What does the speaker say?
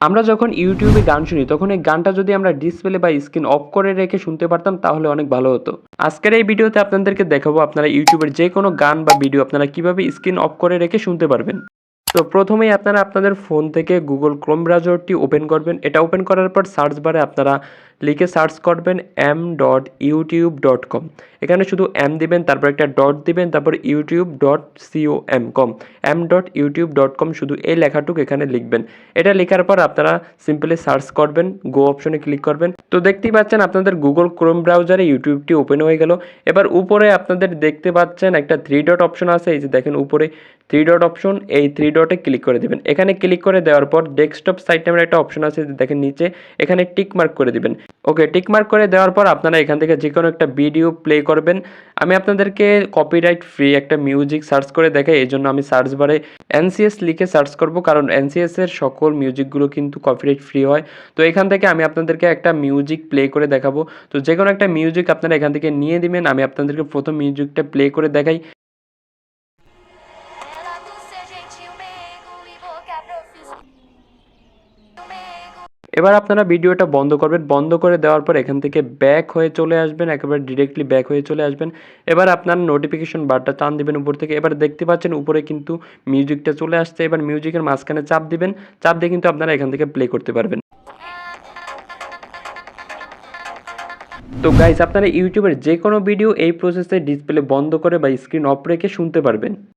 আমরা যখন ইউটিউবে গান শুনি, তখন এই গানটা যদি আমরা ডিসপ্লে বা স্ক্রিন অফ করে রেখে শুনতে পারতাম, তাহলে অনেক ভালো হতো। আজকের এই ভিডিওতে আপনাদেরকে দেখাবো আপনারা ইউটিউবের যে কোনো গান বা ভিডিও আপনারা কীভাবে স্ক্রিন অফ করে রেখে শুনতে পারবেন। তো প্রথমেই আপনারা আপনাদের ফোন থেকে গুগল ক্রোম ব্রাউজারটি ওপেন করবেন। এটা ওপেন করার পর সার্চ বারে আপনারা লিখে সার্চ করবেন M dot YouTube dot com এখানে শুধু এম দিবেন, তারপর একটা ডট দিবেন, তারপর YouTube dot C O M com M dot YouTube dot com শুধু এই লেখাটুকু এখানে লিখবেন। এটা লেখার পর আপনারা সিম্পলি সার্চ করবেন গো অপশনে ক্লিক করবেন। তো দেখতেই পাচ্ছেন আপনাদের গুগল ক্রোম ব্রাউজারে ইউটিউবটি ওপেন হয়ে গেল। এবার উপরে আপনাদের দেখতে পাচ্ছেন একটা থ্রি ডট অপশন আছে, এই যে দেখেন উপরে থ্রি ডট অপশন এই থ্রি ডটে ক্লিক করে দিবেন। এখানে ক্লিক করে দেওয়ার পর ডেস্কটপ সাইট নামের একটা অপশন আছে দেখেন নিচে, এখানে টিক মার্ক করে দিবেন। ওকে, টিক মার্ক করে দেওয়ার পর আপনারা এখান থেকে যে কোনো একটা ভিডিও প্লে করবেন। আমি আপনাদেরকে কপিরাইট ফ্রি একটা মিউজিক সার্চ করে দেখাই এই জন্য আমি সার্চ বারে এনসিএস লিখে সার্চ করব, কারণ এনসিএস এর সকল মিউজিকগুলো কিন্তু কপিরাইট ফ্রি হয়। তো এখান থেকে আমি আপনাদেরকে একটা মিউজিক প্লে করে দেখাবো। তো যে কোনো একটা মিউজিক আপনারা এখান থেকে নিয়ে দিবেন আমি আপনাদেরকে প্রথম মিউজিকটা প্লে করে দেখাই। এবার আপনারা ভিডিওটা বন্ধ করবেন। বন্ধ করে দেওয়ার পর এখান থেকে ব্যাক হয়ে চলে আসবেন, একেবারে ডিরেক্টলি ব্যাক হয়ে চলে আসবেন। এবার আপনার নোটিফিকেশন বারটা টান দিবেন উপর থেকে। এবার দেখতে পাচ্ছেন উপরে কিন্তু মিউজিকটা চলে আসছে। এবার মিউজিকের মাঝখানে চাপ দিবেন। চাপ দিয়ে কিন্তু আপনারা এখান থেকে প্লে করতে পারবেন। তো গাইজ আপনারা ইউটিউবের যে কোনো ভিডিও এই প্রসেসে ডিসপ্লে বন্ধ করে বা স্ক্রিন অফ রেখে শুনতে পারবেন।